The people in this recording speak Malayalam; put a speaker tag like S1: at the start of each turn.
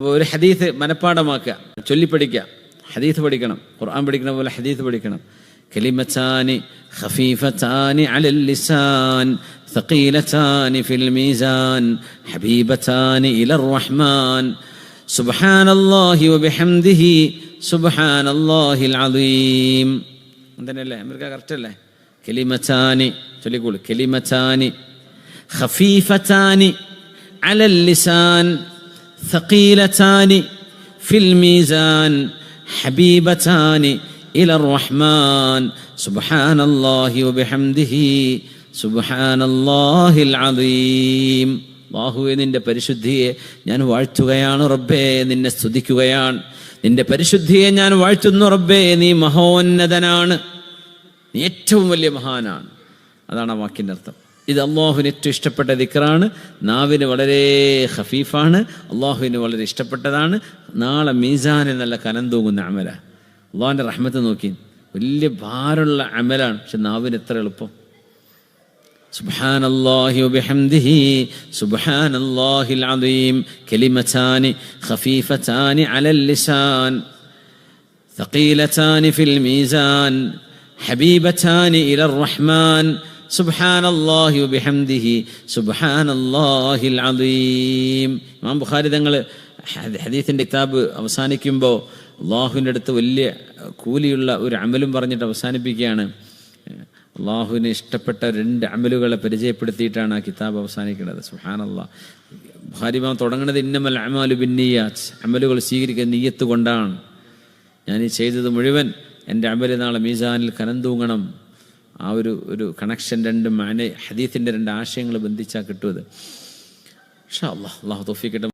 S1: ഒരു ഹദീസ് മനഃപ്പാടമാക്കുക ചൊല്ലിപ്പഠിക്കുക ഹദീസ് പഠിക്കണം ഖുർആൻ പഠിക്കണ പോലെ ഹദീസ് പഠിക്കണം കലിമത്താനി ഖഫീഫത്താനി അലൽ ലിസാൻ ثقيلتان في الميزان حبيبتان إلى الرحمن سبحان الله وبحمده سبحان الله العظيم എന്തെന്നല്ലേ അമേരിക്ക കറക്റ്റ് അല്ലേ കലിമത്താനി ചൊല്ലിക്കോളൂ കലിമത്താനി ഖഫീഫത്താനി അലൽ ലിസാൻ ثقيلتان في الميزان حبيبتان إلى الرحمن سبحان الله وبحمده سبحان الله العظيم ബാഹുവെ നിന്റെ പരിശുദ്ധിയെ ഞാൻ വാഴ്ത്തുകയാണ് റബ്ബേ നിന്നെ സ്തുതിക്കുകയാണ് നിന്റെ പരിശുദ്ധിയെ ഞാൻ വാഴ്ത്തുന്നു റബ്ബേ നീ മഹോന്നതനാണ് നീ ഏറ്റവും വലിയ മഹാനാണ് അതാണ് ആ വാക്കിൻ്റെ അർത്ഥം ഇത് അള്ളാഹുവിന് ഏറ്റവും ഇഷ്ടപ്പെട്ട ദിക്റാണ് നാവിന് വളരെ ഹഫീഫാണ് അള്ളാഹുവിന് വളരെ ഇഷ്ടപ്പെട്ടതാണ് നാളെ മീസാനിൽ നല്ല കനം തൂങ്ങുന്ന അമല അള്ളാഹിൻ്റെ റഹ്മത്ത് നോക്കി വലിയ ഭാരമുള്ള അമലാണ് പക്ഷെ നാവിന് എത്ര എളുപ്പം سبحان الله وبحمده سبحان الله العظيم كلمتان خفيفتان على اللسان ثقيلتان في الميزان حبيبتان إلى الرحمن സുബ്ഹാനല്ലാഹി ബിഹംദിഹി സുബ്ഹാനല്ലാഹിൽ അലീം ഇമാം ബുഖാരി തങ്ങൾ ഹദീസിന്റെ കിതാബ് അവസാനിക്കുമ്പോൾ അള്ളാഹുവിന്റെ അടുത്ത് വലിയ കൂലിയുള്ള ഒരു അമലും പറഞ്ഞിട്ട് അവസാനിപ്പിക്കുകയാണ്. അള്ളാഹുവിന് ഇഷ്ടപ്പെട്ട രണ്ട് അമലുകളെ പരിചയപ്പെടുത്തിയിട്ടാണ് ആ കിതാബ് അവസാനിക്കുന്നത്. സുഹാനല്ലാ ഭാര്യമാൻ തുടങ്ങുന്നത് ഇന്നമൽ അമാലു ബിന്നിയാച്ച് അമലുകൾ സ്വീകരിക്കുന്ന നീയത്ത് കൊണ്ടാണ്. ഞാൻ ഈ ചെയ്തത് മുഴുവൻ എന്റെ അമൽ നാളെ മീസാനിൽ കനന്തൂങ്ങണം. ആ ഒരു ഒരു കണക്ഷൻ രണ്ട് മാന ഹദീത്തിന്റെ രണ്ട് ആശയങ്ങൾ ബന്ധിച്ചാൽ കിട്ടുമത് പക്ഷേ അള്ളാഹ് അള്ളാഹു തോഫിക്കട്ടെ